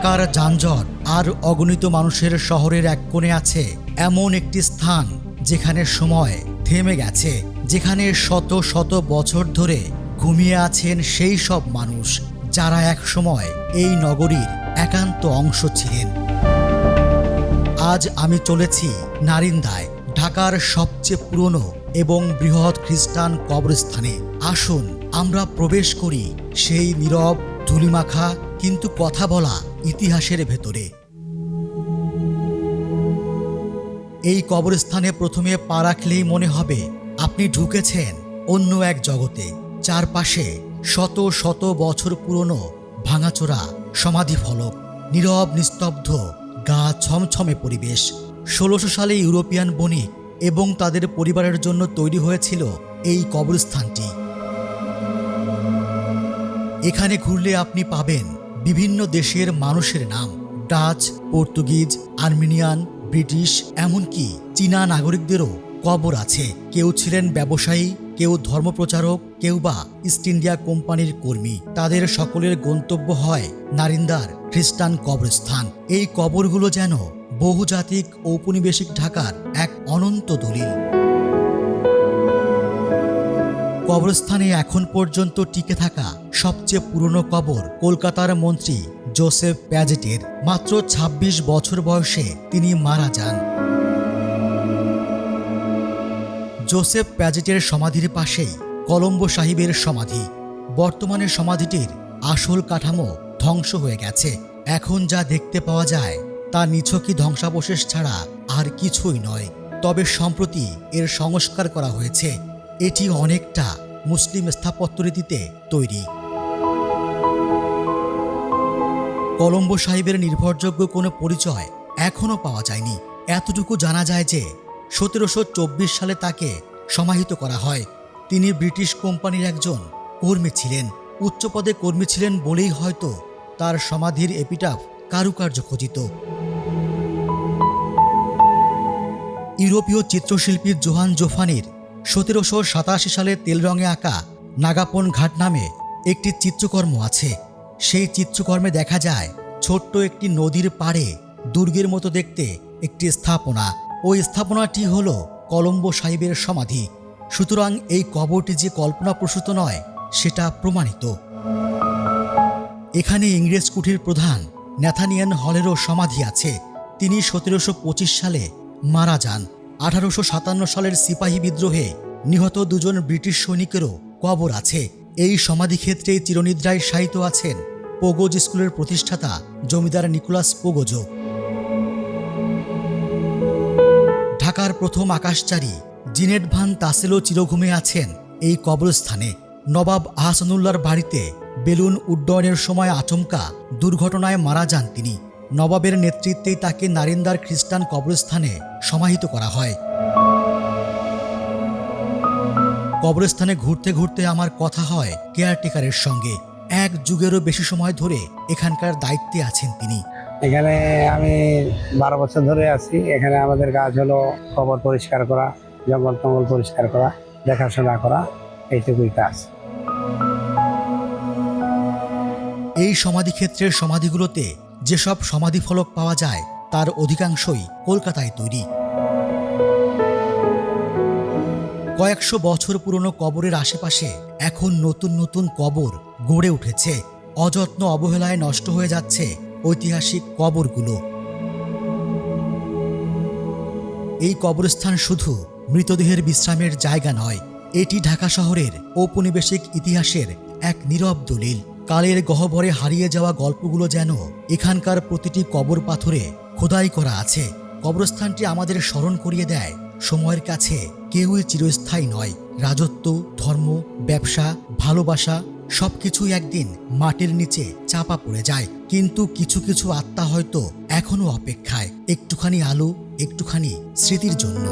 ঢাকার যানজট আর অগণিত মানুষের শহরের এক কোণে আছে এমন একটি স্থান যেখানে সময় থেমে গেছে, যেখানে শত শত বছর ধরে ঘুমিয়ে আছেন সেই সব মানুষ যারা এক সময় এই নগরীর একান্ত অংশ ছিলেন। আজ আমি চলেছি নারিন্দায়, ঢাকার সবচেয়ে পুরনো এবং বৃহৎ খ্রিস্টান কবরস্থানে। আসুন আমরা প্রবেশ করি সেই নীরব, ধুলিমাখা কিন্তু কথা বলা ইতিহাসের ভেতরে। এই কবরস্থানে প্রথমে পা রাখলেই মনে হবে, আপনি ঢুকেছেন অন্য এক জগতে। চারপাশে শত শত বছর পুরনো ভাঙাচোরা সমাধি ফলক, নীরব নিস্তব্ধ গা ছমছমে পরিবেশ। ষোলোশো সালে ইউরোপিয়ান বণিক এবং তাদের পরিবারের জন্য তৈরি হয়েছিল এই কবরস্থানটি। এখানে ঘুরলে আপনি পাবেন বিভিন্ন দেশের মানুষের নাম, ডাচ, পর্তুগিজ, আর্মেনিয়ান, ব্রিটিশ, এমনকি চীনা নাগরিকদেরও কবর আছে। কেউ ছিলেন ব্যবসায়ী, কেউ ধর্মপ্রচারক, কেউ বা ইস্ট ইন্ডিয়া কোম্পানির কর্মী। তাদের সকলের গন্তব্য হয় নারিন্দার খ্রিস্টান কবরস্থান। এই কবরগুলো যেন বহুজাতিক ঔপনিবেশিক ঢাকার এক অনন্ত দলিল। কবরস্থানে এখন পর্যন্ত টিকে থাকা সবচেয়ে পুরনো কবর কলকাতার মন্ত্রী জোসেফ প্যাজেটের মাত্র ২৬ বছর বয়সে তিনি মারা যান। জোসেফ প্যাজেটের সমাধির পাশেই কলম্বো সাহিবের সমাধি। বর্তমানে সমাধিটির আসল কাঠামো ধ্বংস হয়ে গেছে। এখন যা দেখতে পাওয়া যায়, তা নিছকই ধ্বংসাবশেষ ছাড়া আর কিছুই নয়। তবে সম্প্রতি এর সংস্কার করা হয়েছে। এটি অনেকটা মুসলিম স্থাপত্যরীতিতে তৈরি। কলম্বো সাহেবের নির্ভরযোগ্য কোনো পরিচয় এখনও পাওয়া যায়নি। এতটুকু জানা যায় যে সতেরোশো চব্বিশ সালে তাকে সমাহিত করা হয়। তিনি ব্রিটিশ কোম্পানির একজন কর্মী ছিলেন। উচ্চপদে কর্মী ছিলেন বলেই হয়তো তার সমাধির এপিটাফ কারুকার্য খচিত। ইউরোপীয় চিত্রশিল্পী জোহান জোফানির সতেরোশো সাতাশি সালে তেল রঙে আঁকা নাগাপন ঘাট নামে একটি চিত্রকর্ম আছে। সেই চিত্রকর্মে দেখা যায়, ছোট্ট একটি নদীর পাড়ে দুর্গের মতো দেখতে একটি স্থাপনা। ওই স্থাপনাটি হল কলম্বো সাহেবের সমাধি। সুতরাং এই কবরটি যে কল্পনাপ্রসূত নয়, সেটা প্রমাণিত। এখানে ইংরেজ কুঠির প্রধান ন্যাথানিয়ান হলেরও সমাধি আছে। তিনি সতেরোশো পঁচিশ সালে মারা যান। আঠারোশো সাতান্ন সালের সিপাহী বিদ্রোহে নিহত দুজন ব্রিটিশ সৈনিকেরও কবর আছে। এই সমাধিক্ষেত্রে চিরনিদ্রায় শায়িত আছেন পোগোজ স্কুলের প্রতিষ্ঠাতা জমিদার নিকোলাস পোগোজো ঢাকার প্রথম আকাশচারী জিনেট ভান তাসেলো চিরঘুমে আছেন এই কবরস্থানে। নবাব আহসানুল্লাহর বাড়িতে বেলুন উড্ডয়নের সময় আচমকা দুর্ঘটনায় মারা যান তিনি। নবাবের নেতৃত্বেই তাকে নারিন্দার খ্রিস্টান কবরস্থানে সমাহিত করা হয়। কবরস্থানে ঘুরতে ঘুরতে আমার কথা হয় কেয়ারটেকারের সঙ্গে। এক যুগেরও বেশি সময় ধরে এখানকার দায়িত্বে আছেন তিনি। এখানে আমি বারো বছর ধরে আছি। এখানে আমাদের কাজ হলো কবর পরিষ্কার করা জঙ্গল টঙ্গল পরিষ্কার করা দেখাশোনা করা এইটুকুই কাজ। এই সমাধিক্ষেত্রের সমাধিগুলোতে যেসব সমাধি ফলক পাওয়া যায়, তার অধিকাংশই কলকাতায় তৈরি। কয়েকশো বছর পুরনো কবরের আশেপাশে এখন নতুন নতুন কবর গড়ে উঠেছে। অযত্ন অবহেলায় নষ্ট হয়ে যাচ্ছে ঐতিহাসিক কবরগুলো। এই কবরস্থান শুধু মৃতদেহের বিশ্রামের জায়গা নয়, এটি ঢাকা শহরের ঔপনিবেশিক ইতিহাসের এক নীরব দলিল। কালের গহ্বরে হারিয়ে যাওয়া গল্পগুলো যেন এখানকার প্রতিটি কবর পাথরে খোদাই করা আছে। কবরস্থানটি আমাদের স্মরণ করিয়ে দেয়, সময়ের কাছে কেউই চিরস্থায়ী নয়। রাজত্ব, ধর্ম, ব্যবসা, ভালোবাসা, সবকিছুই একদিন মাটির নিচে চাপা পড়ে যায়। কিন্তু কিছু কিছু আত্মা হয়তো এখনও অপেক্ষায়। একটুখানি আলো, একটুখানি স্মৃতির জন্য।